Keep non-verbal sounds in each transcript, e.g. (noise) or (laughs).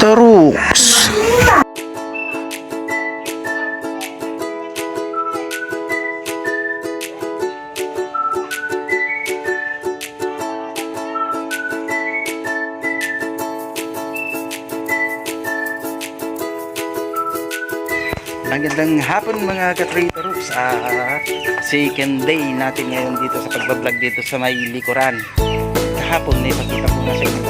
Taruks. Magandang hapon mga ka-traderooks at second day natin ngayon dito sa pagbablog dito sa may likuran. Kahapon may pakita ko nga sa inyo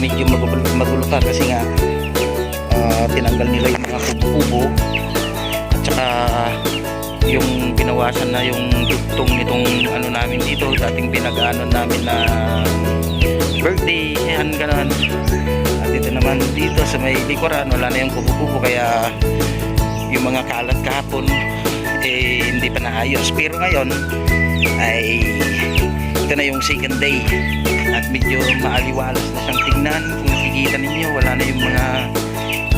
medyo magulo, magulo kasi nga ah, tinanggal nila yung mga kubo at saka yung binawasan na yung dugtong nitong ano namin dito dating pinag-ano namin na birthday yan ganon at dito naman dito sa may likuran wala na yung kubo-kubo kaya yung mga kalat kahapon eh hindi pa naayos. Pero ngayon ay ito na yung second day at medyo maaliwalas na siyang tingnan kung nakikita ninyo wala na yung mga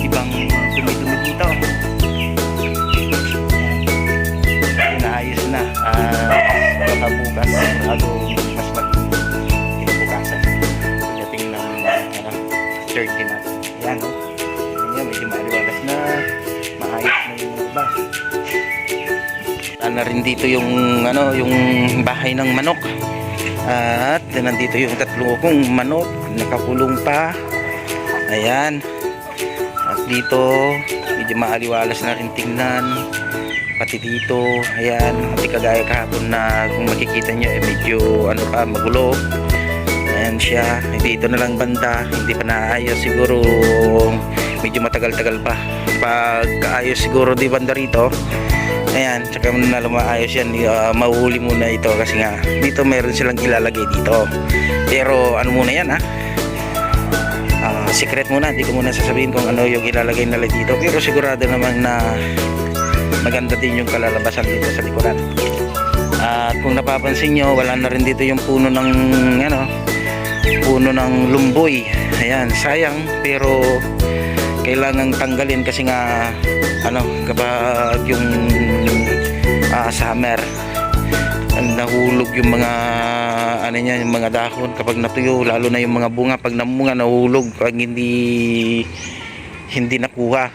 ibang dumi-dumi dito Ayan. naayos na. At baka bukas sigurado mas mag kinabukasan pagdating ng ano, third day natin. Ayan o ayan medyo maaliwalas na. Maayos na yung iba. Na rin dito yung ano yung bahay ng manok at nandito yung tatlo kong manok nakakulong pa. Ayan. At dito medyo maaliwalas na rin tingnan. Pati dito ayan. Hindi kagaya kahapon na kung makikita nyo eh medyo ano pa magulo. Ayan siya. Dito na lang banda. Hindi pa naayos siguro. Medyo matagal-tagal pa. Pag ayos siguro di banda rito ayan tsaka na lumaayos yan. Uh, mahuhuli muna ito kasi nga dito meron silang ilalagay dito. Pero ano muna yan ha Ah, secret muna. Hindi ko muna sasabihin kung ano yung ilalagay nila dito. Pero sigurado naman na maganda din yung kalalabasan dito sa likuran. At kung napapansin nyo wala na rin dito yung puno ng ano puno ng lumboy. Ayan sayang pero kailangang tanggalin kasi nga ano kapag yung ah, summer. Nahulog yung mga ano niya yung mga dahon kapag natuyo lalo na yung mga bunga. Pag namunga nahulog pag hindi hindi nakuha.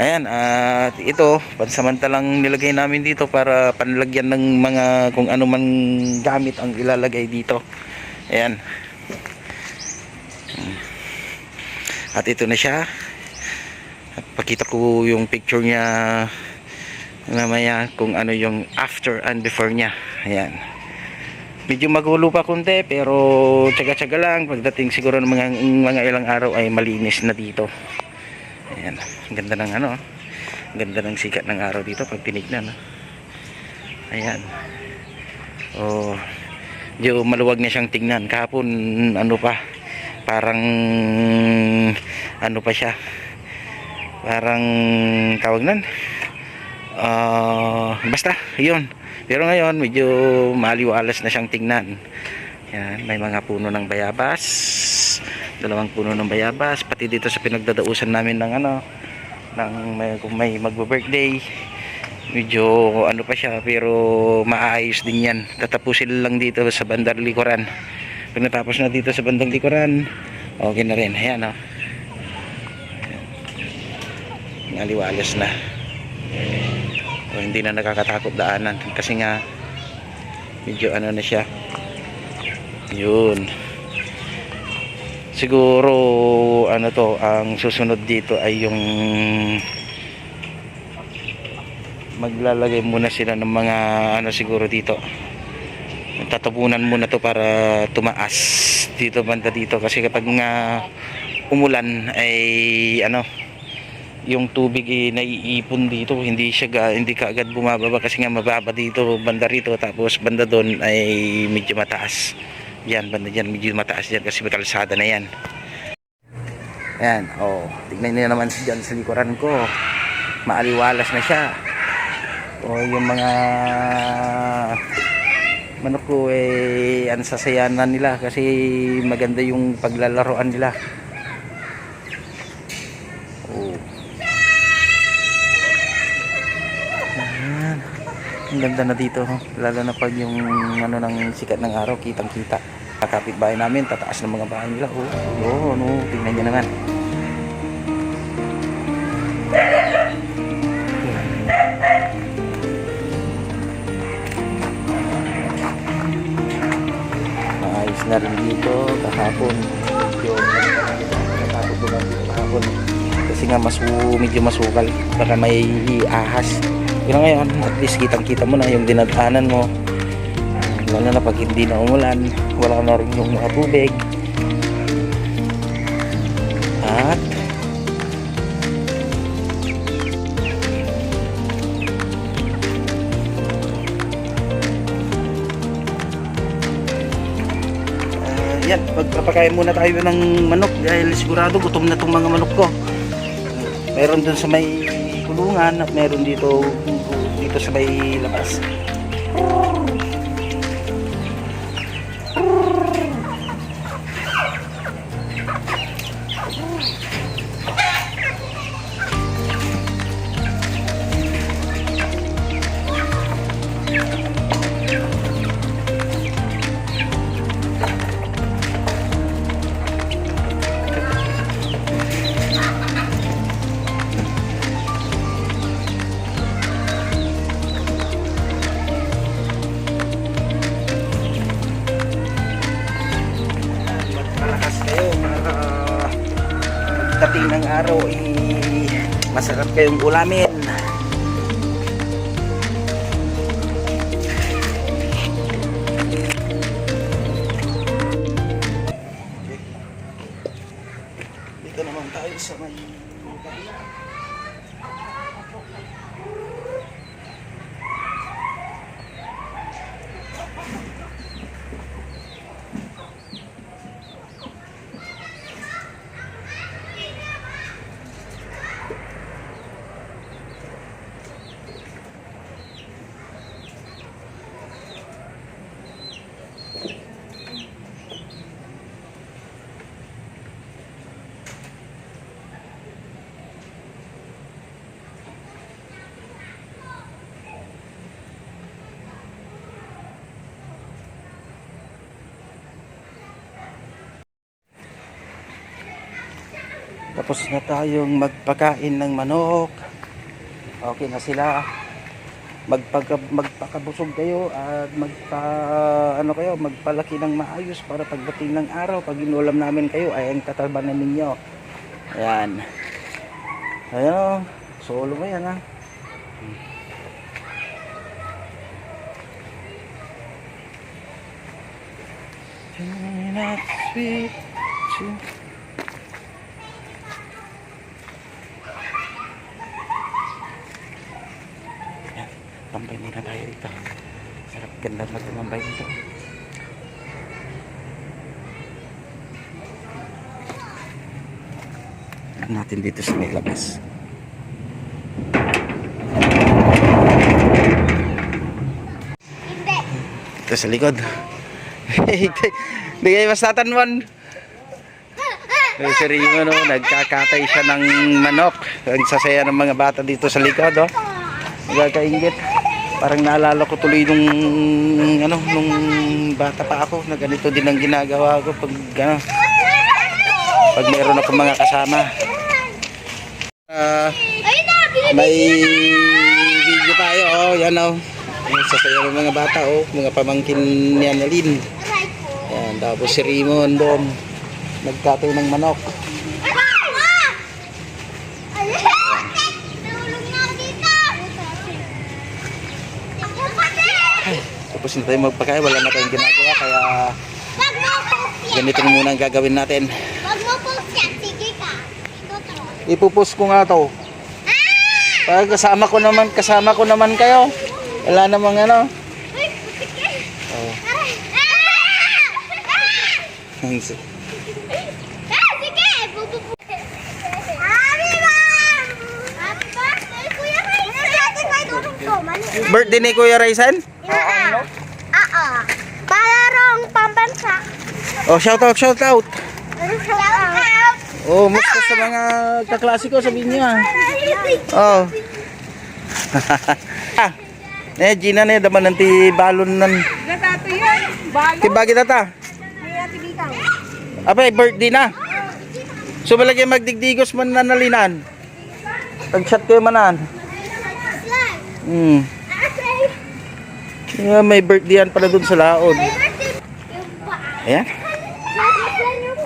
Ayan at ito pansamantalang nilagay namin dito para panlagyan ng mga kung ano man gamit ang ilalagay dito. Ayan. At ito na siya. Pakita ko yung picture niya mamaya kung ano yung after and before niya. Ayan. Medyo magulo pa konti pero tsaga-tsaga lang. Pagdating siguro ng mga, mga ilang araw ay malinis na dito. Ayan. Ang ganda ng ano ganda ng sikat ng araw dito pag tinignan no? ayan. Oh medyo maluwag na siyang tingnan. Kahapon ano pa parang ano pa siya? Parang tawag nan Ah, basta yun. Pero ngayon medyo maliwalas na siyang tingnan. Yan may mga puno ng bayabas. Dalawang puno ng bayabas. Pati dito sa pinagdadausan namin ng ano ng may, kung may magbo-birthday. Medyo ano pa siya pero maayos din yan. Tatapusin lang dito sa bandar likuran. Pag natapos na dito sa bandang likuran okay na rin. Ayan o naliwalas na o, hindi na nakakatakot daanan. Kasi nga medyo ano na siya. Yun. Siguro ano to ang susunod dito ay yung maglalagay muna sila ng mga ano siguro dito. Tatabunan muna to para tumaas dito banda dito. Kasi kapag nga umulan ay ano yung tubig eh, naiipon dito hindi siya hindi kaagad bumababa kasi nga mababa dito banda rito. Tapos banda doon ay medyo mataas. Yan banda dyan medyo mataas yan kasi may kalsada na yan. Yan oh tignan niyo naman dyan sa likuran ko. Maaliwalas na siya. O yung mga manok ko eh ang sasayanan nila kasi maganda yung paglalaroan nila Ang ganda na dito, oh. lalo na pag yung ano ng sikat ng araw, kitang-kita. Kapitbahay namin, tataas ng mga bahay nila. Oh, oh, no, tingnan niyo naman. Maayos na rin dito kahapon. Dito kahapon. Kasi nga mas medyo masukal. Baka may ahas. Pero ngayon, at least kitang-kita mo na yung dinadaanan mo. Lalo na pag hindi na umulan, wala na rin yung mga tubig. At Ah, yan, magpapakain muna tayo ng manok dahil sigurado gutom na tong mga manok ko. Meron dun sa may kulungan at meron dito dito sa may labas. Kayong ulamin. Dito naman tayo sa may Tapos na tayong magpakain ng manok. Okay na sila. Magpag magpakabusog kayo at magpa ano kayo, magpalaki ng maayos para pagdating ng araw, pag inulam namin kayo ay ang tatalbanan ninyo. Ayan. Ayan o. Solo mo yan ha. Not sweet. sweet. Natin dito sa may labas. Hindi. Ito sa likod. (laughs) Hindi kayo mas tatanwan. Yung si Rimo, no, nagkakatay siya ng manok. Ang sasaya ng mga bata dito sa likod, oh. Nagkakaingit. Parang naalala ko tuloy nung, ano, nung bata pa ako, na ganito din ang ginagawa ko pag, ano, pag meron ako mga kasama. Binibigyan may video tayo, oh, yan, oh. Yung sasaya ng mga bata, oh, mga pamangkin ni Annalyn. Yan, tapos si Raymond doon, nagkatay ng manok. Pati! Tapos na tayo magpakain, wala na tayong ginagawa, kaya ganito na muna ang gagawin natin. To. Ipupus ko nga to. Pag kasama ko naman, kasama ko naman kayo. Wala namang ano. Oh. Birthday, ni Kuya Raisan? Oo. Oo. Palarong pambansa. Oh, shout out, shout out. Oh, musta sa mga kaklase ko, sabihin niyo ah. Oh. (laughs) ah. Eh, Gina na daman ng ti balon nan. Gatato yan. Balo. Ti bagi tata. Abay, birthday na. So balagay magdigdigos man na nalinan. Pag-shot kayo manan. Hmm. Yeah, may birthday yan pala dun sa laod. Ayan.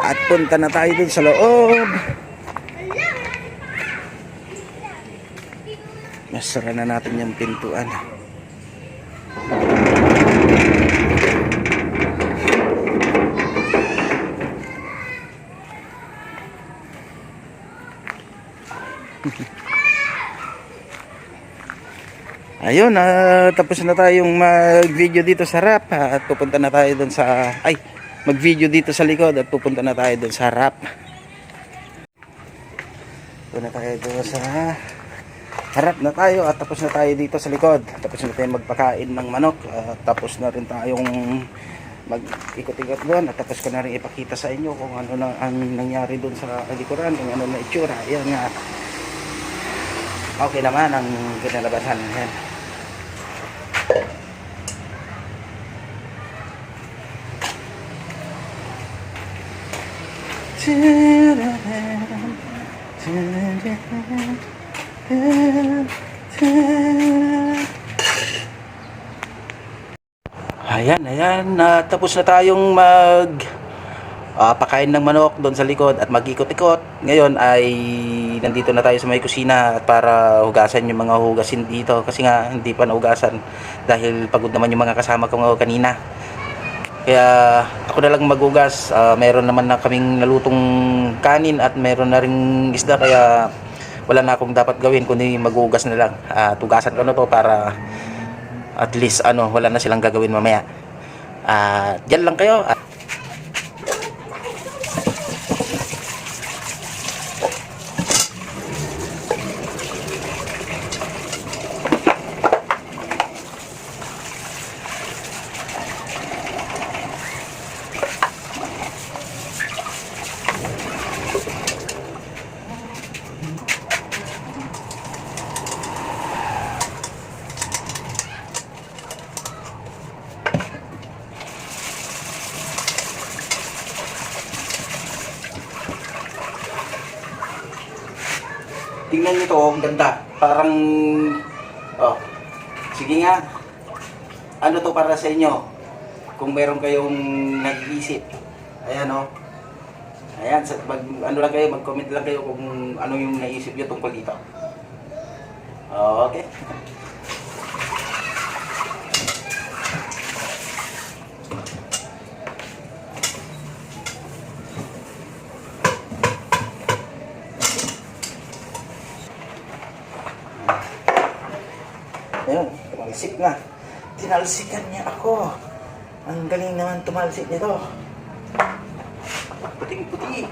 At punta na tayo dun sa loob. Masara na natin yung pintuan. (laughs) Ayun, ah, tapos na tayong mag-video dito sa rap at pupunta na tayo doon sa ay, mag-video dito sa likod at pupunta na tayo doon sa rap. Doon na tayo doon sa harap na tayo at tapos na tayo dito sa likod. Tapos na tayo magpakain ng manok at tapos na rin tayong mag-ikot-ikot doon at tapos ko na rin ipakita sa inyo kung ano na ang nangyari doon sa likuran, kung ano na itsura. Ayan nga. Okay naman ang kinalabasan. Ayan. Ayan, ayan. na tapos na tayong mag ah, pakain ng manok doon sa likod at mag-ikot-ikot. Ngayon ay nandito na tayo sa may kusina at para hugasan yung mga hugasin dito kasi nga hindi pa nahugasan dahil pagod naman yung mga kasama ko kanina. Kaya ako na lang maghugas. Ah, meron naman na kaming nalutong kanin at meron na ring isda kaya wala na akong dapat gawin kundi maghugas na lang. At hugasan ko na to para at least ano wala na silang gagawin mamaya. Ah, diyan lang kayo. Ah, Tingnan nyo to, ang ganda. Parang, oh, sige nga. Ano to para sa inyo? Kung meron kayong nag-iisip. Ayan oh. Ayan, sa, mag, ano lang kayo, mag-comment lang kayo kung ano yung naisip nyo tungkol dito. Okay. Ayun, tumalsik na. Tinalsikan niya ako. Ang galing naman tumalsik nito. Puting-puti.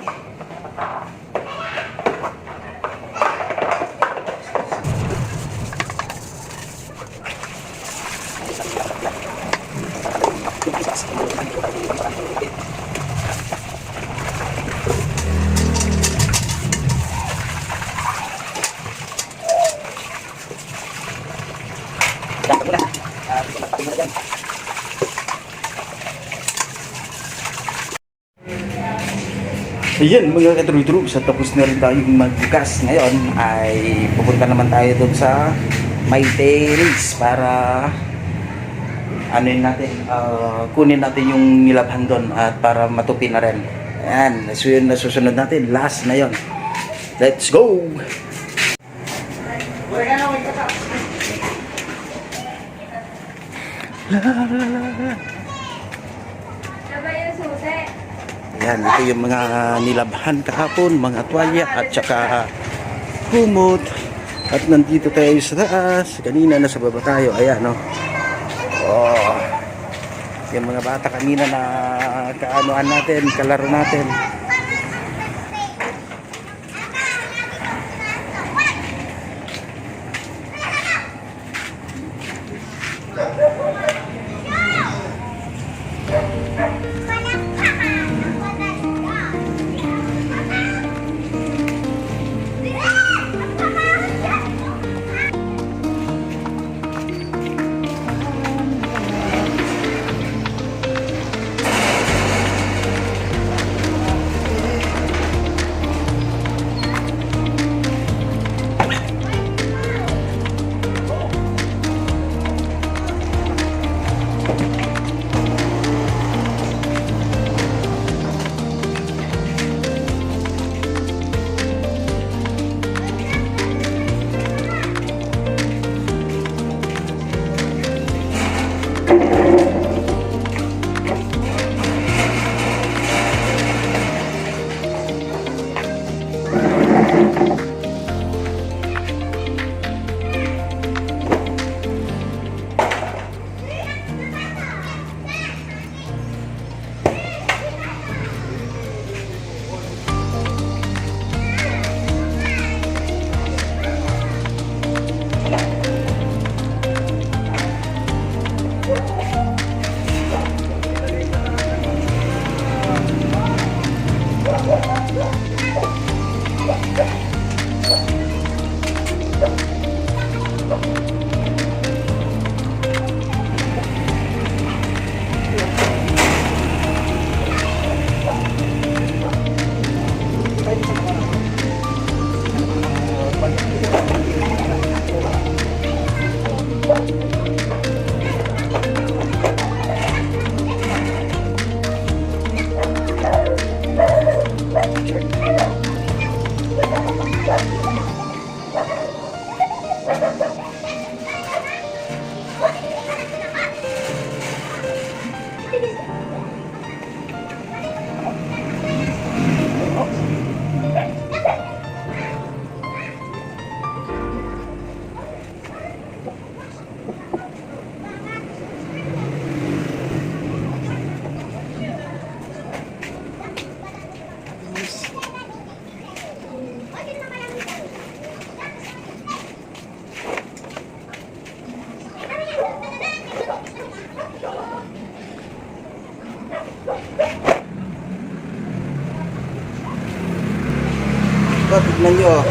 Ayan mga katruy-tru, sa tapos na rin tayong magbukas ngayon ay pupunta naman tayo doon sa May Terrace para ano yun natin, ah, kunin natin yung nilabhan doon at para matupi na rin. Ayan, so yun na susunod natin, last na yon. Let's go! Sabay yung susi. Yan, ito yung mga nilabhan kahapon, mga tuwalya at saka kumot. At nandito tayo sa taas. Kanina nasa baba tayo. Ayan, no. Oh. Yung mga bata kanina na kaanuhan natin, kalaro natin.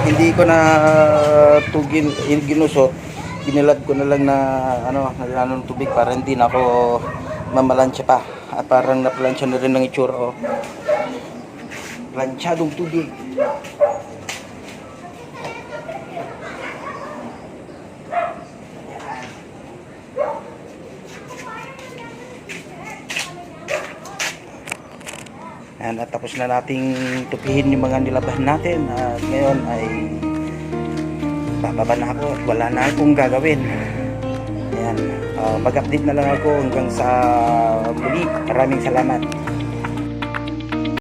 Hindi ko na tugin, ginusot. Ginilad ko na lang na ano, nagano ng tubig para hindi na ako mamalansya pa. At parang napalansya na rin ng itsura. Oh. Planchadong tubig. Ayan, at tapos na nating tupihin yung mga nilabahan natin. At ngayon ay bababa na ako at wala na akong gagawin. Ayan, ah, mag-update na lang ako hanggang sa muli. Maraming salamat.